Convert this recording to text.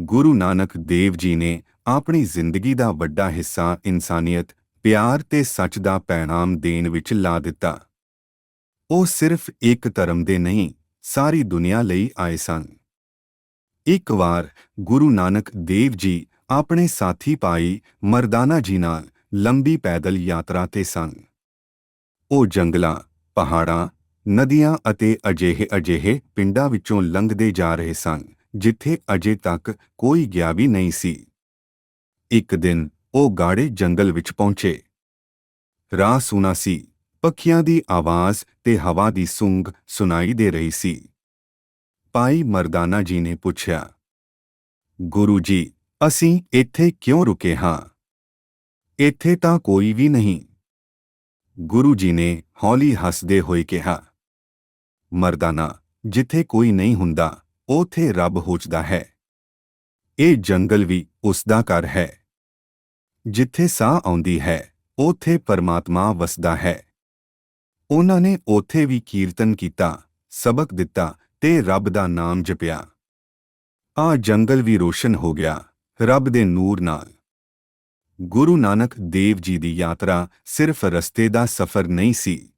ਗੁਰੂ ਨਾਨਕ ਦੇਵ ਜੀ ਨੇ ਆਪਣੀ ਜ਼ਿੰਦਗੀ ਦਾ ਵੱਡਾ ਹਿੱਸਾ ਇਨਸਾਨੀਅਤ, ਪਿਆਰ ਤੇ ਸੱਚ ਦਾ ਪੈਗਾਮ ਦੇਣ ਵਿੱਚ ਲਾ ਦਿੱਤਾ। ਉਹ ਸਿਰਫ ਇੱਕ ਧਰਮ ਦੇ ਨਹੀਂ, ਸਾਰੀ ਦੁਨੀਆ ਲਈ ਆਏ ਸਨ। ਇੱਕ ਵਾਰ ਗੁਰੂ ਨਾਨਕ ਦੇਵ ਜੀ ਆਪਣੇ ਸਾਥੀ ਭਾਈ ਮਰਦਾਨਾ ਜੀ ਨਾਲ ਲੰਬੀ ਪੈਦਲ ਯਾਤਰਾ ਤੇ ਸਨ। ਉਹ ਜੰਗਲਾਂ, ਪਹਾੜਾਂ, ਨਦੀਆਂ ਅਤੇ ਅਜਿਹੇ ਅਜਿਹੇ ਪਿੰਡਾਂ ਵਿੱਚੋਂ ਲੰਘਦੇ ਜਾ ਰਹੇ ਸਨ। ਜਿੱਥੇ ਅਜੇ ਤੱਕ ਕੋਈ ਗਿਆ ਵੀ ਨਹੀਂ ਸੀ। ਇੱਕ ਦਿਨ ਉਹ ਗਾੜੇ ਜੰਗਲ ਵਿੱਚ ਪਹੁੰਚੇ। ਰਾਹ ਸੁਣਾ ਸੀ। ਪੱਖੀਆਂ ਦੀ ਆਵਾਜ਼ ਤੇ ਹਵਾ ਦੀ ਸੁੰਗ ਸੁਣਾਈ ਦੇ ਰਹੀ ਸੀ। ਭਾਈ ਮਰਦਾਨਾ ਜੀ ਨੇ ਪੁੱਛਿਆ, ਗੁਰੂ ਜੀ, ਅਸੀਂ ਇੱਥੇ ਕਿਉਂ ਰੁਕੇ ਹਾਂ? ਇੱਥੇ ਤਾਂ ਕੋਈ ਵੀ ਨਹੀਂ। ਗੁਰੂ ਜੀ ਨੇ ਹੌਲੀ ਹੱਸਦੇ ਹੋਏ ਕਿਹਾ, ਮਰਦਾਨਾ, ਜਿੱਥੇ ਕੋਈ ਨਹੀਂ ਹੁੰਦਾ ਉਥੇ ਰੱਬ ਹੋਚਦਾ ਹੈ। ਇਹ ਜੰਗਲ ਵੀ ਉਸ ਦਾ ਘਰ ਹੈ। ਜਿੱਥੇ ਸਾਹ ਆਉਂਦੀ ਹੈ, ਉਥੇ ਪਰਮਾਤਮਾ ਵਸਦਾ ਹੈ। ਉਹਨਾਂ ਨੇ ਉਥੇ ਵੀ ਕੀਰਤਨ ਕੀਤਾ, ਸਬਕ ਦਿੱਤਾ ਤੇ ਰੱਬ ਦਾ ਨਾਮ ਜਪਿਆ। ਆ ਜੰਗਲ ਵੀ ਰੋਸ਼ਨ ਹੋ ਗਿਆ, ਰੱਬ ਦੇ ਨੂਰ ਨਾਲ। ਗੁਰੂ ਨਾਨਕ ਦੇਵ ਜੀ ਦੀ ਯਾਤਰਾ ਸਿਰਫ ਰਸਤੇ ਦਾ ਸਫ਼ਰ ਨਹੀਂ ਸੀ।